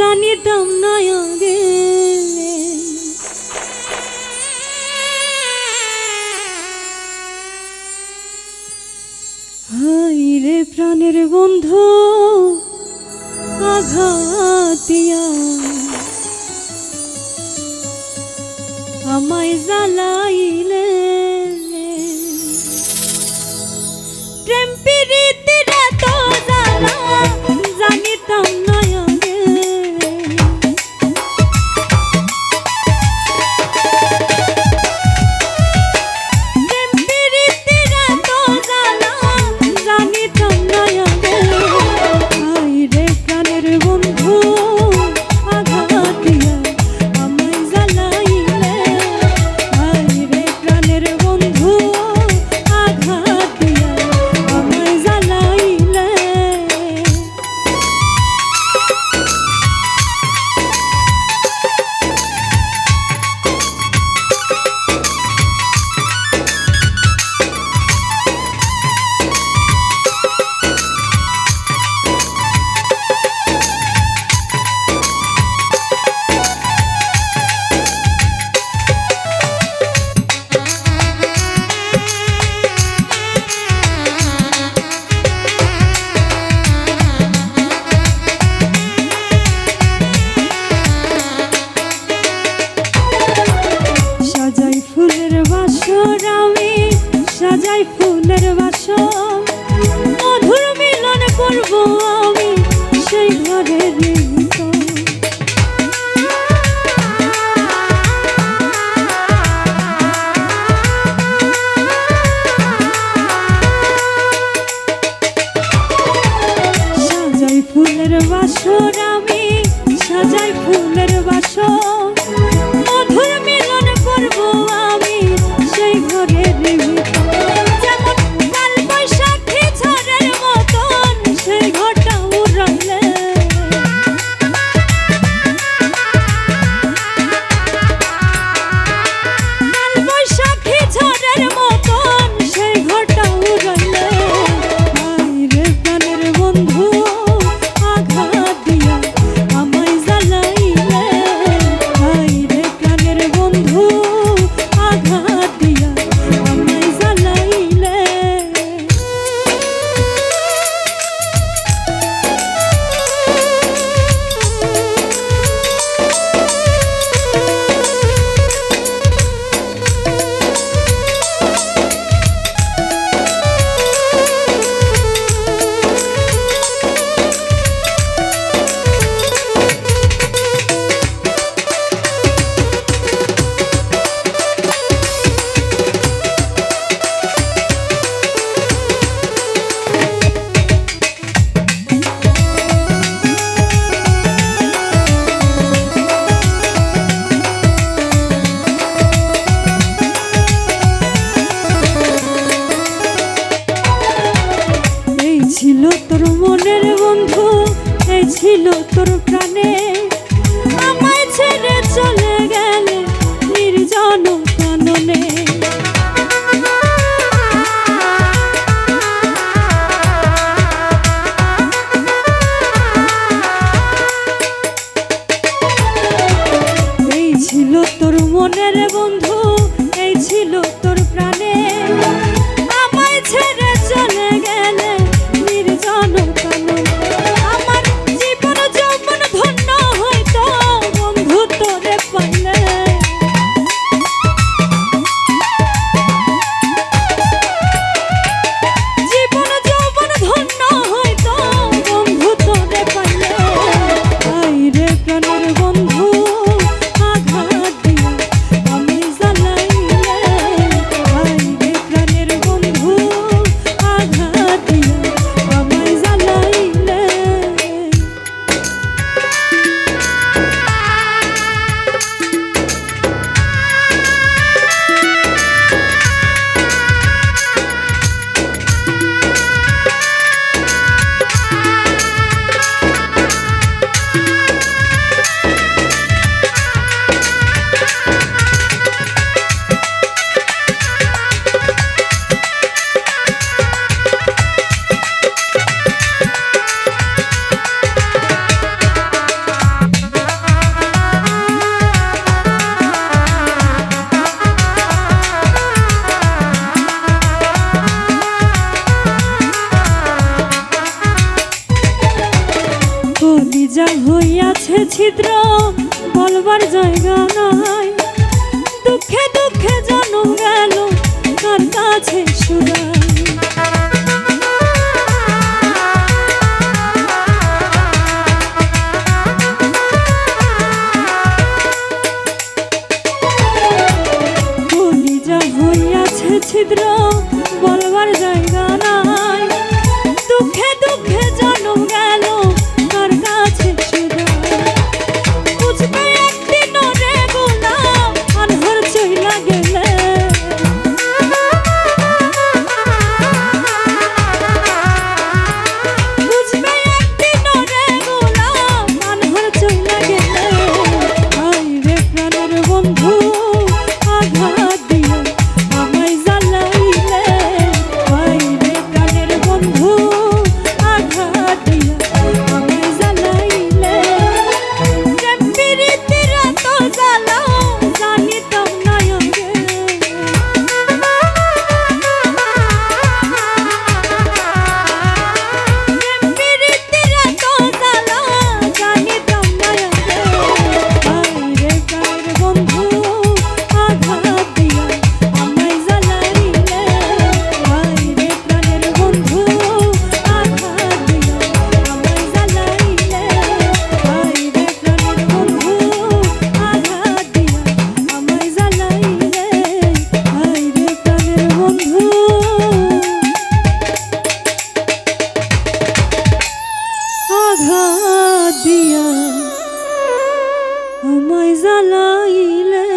জানিতাম না আগে। হাই রে প্রাণের বন্ধু আঘাতিয়া। আমায় জ্বালাইলে প্রেম পিরিতিরা জানিতাম না বছর আমি সাজাই ফুলের বাসন তোর প্রাণে আমায় ছেড়ে চলে গেলে নির্জন কাননে এই ছিল তোর মনের বন্ধু, এই ছিল তোর প্রাণে। আমায় ছেড়ে সে ছিদ্র, বলবার জায়গা নাই। দুঃখে দুঃখে জন্ম গেল, কার কাছে সুরাই ছিদ্র, বলবার যায় জ্বালাইলে